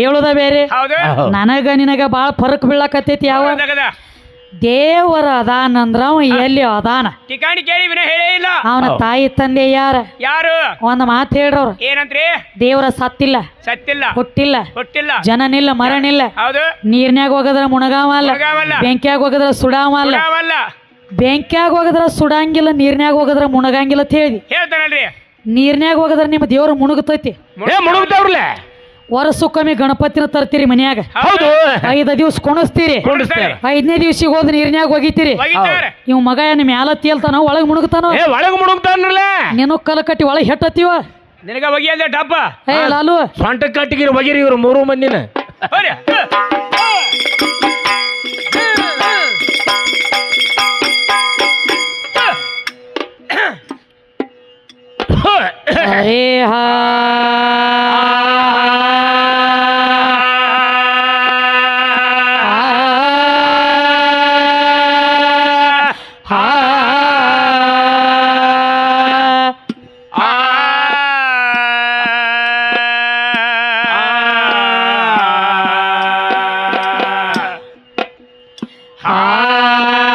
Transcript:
ಹೇಳುದ ಬೇರೆ? ಹೌದು. ನನಗ ನಿನಗ ಬಾಳ ಫರಕ್ ಬೀಳಕತ್ತೈತಿ ಯಾವ. ದೇವರ ಅದಾನಂದ್ರ ಅವ ಎಲ್ಲಿ ಅದಾನ? ಠಿಕಾಣಿ ಕೇಳಿ ವಿನ ಹೇಳೇ ಇಲ್ಲ. ಅವನ ತಾಯಿ ತಂದೆ ಯಾರ? ಯಾರು? ಒಂದ್ ಮಾತು ಹೇಳ್ರವ್ರು. ಏನಂತ್ರಿ? ದೇವರ ಸತ್ತಿಲ್ಲ. ಸತ್ತಿಲ್ಲ. ಹುಟ್ಟಿಲ್ಲ. ಹುಟ್ಟಿಲ್ಲ. ಜನನಿಲ್ಲ ಮರಣಿಲ್ಲ ಹೌದು. ನೀರ್ನ್ಯಾಗ ಹೋಗದ್ರ ಮುಣಗಾವ ಅಲ್ಲ ಮುಣಗಾವಲ್ಲ. ಬೆಂಕಿಯಾಗ ಹೋಗದ್ರ ಸುಡಾವ ಅಲ್ಲ ಸುಡಾವಲ್ಲ ಬೆಂಕಿಯಾಗ ಹೋಗದ್ರ ಸುಡಂಗಿಲ್ಲ ನೀರ್ನ್ಯಾಗ ಹೋಗದ್ರ ಮುಣಗಂಗಿಲ್ಲ ಅಂತ ಹೇಳಿ ಹೇಳ್ತಾನಲ್ರಿ. ನೀರ್ನ್ಯಾಗ ಹೋಗದ್ರ ನಿಮ್ಮ ದೇವ್ರ ಮುಣಗತೈತಿ. ಏ ಮುಳುಗ್ತಾವ್ರಲ್ಲ ವರ್ಷಕ್ಕೊಮ್ಮೆ ಗಣಪತಿನ ತರ್ತೀರಿ ಮನ್ಯಾಗ. ಹೌದು. ಐದ ದಿವ್ಸ ಕುಣಿಸ್ತೀರಿ. ಕುಂಡಿಸ್ತಾರೆ ಐದನೇ ದಿವ್ಸಿಗೆ ಹೋದ್ ನೀರ್ನ್ಯಾಗ ಹೋಗಿತೀರಿ ಒಗಿತಾರ. ಇವ್ ಮಗ ಏನ್ ಮ್ಯಾಲ ತೇಲ್ತಾನ ಒಳಗ್ ಮುಣುಗ್ತಾನ? ಏ ಒಳಗೆ ಮುಳುಗ್ತಾನಲ್ಲ ನೀನು ಕಲ ಕಟ್ಟಿ ಒಳಗ್ ಹೆಟ್ಟತ್ತೀವ? ನಿನಗ ಒಗಿ ಅಲ್ಲೇ ಡಬ್ಬ? ಏ ಲಾಲು. ಸೊಂಟ ಕಟ್ಟಿಗಿರಿ ಒಗಿರಿ ಇವರು ಮೂರು ಮಂದಿನ. ಹೋರಿ. ಅರೇ ಹಾ. હા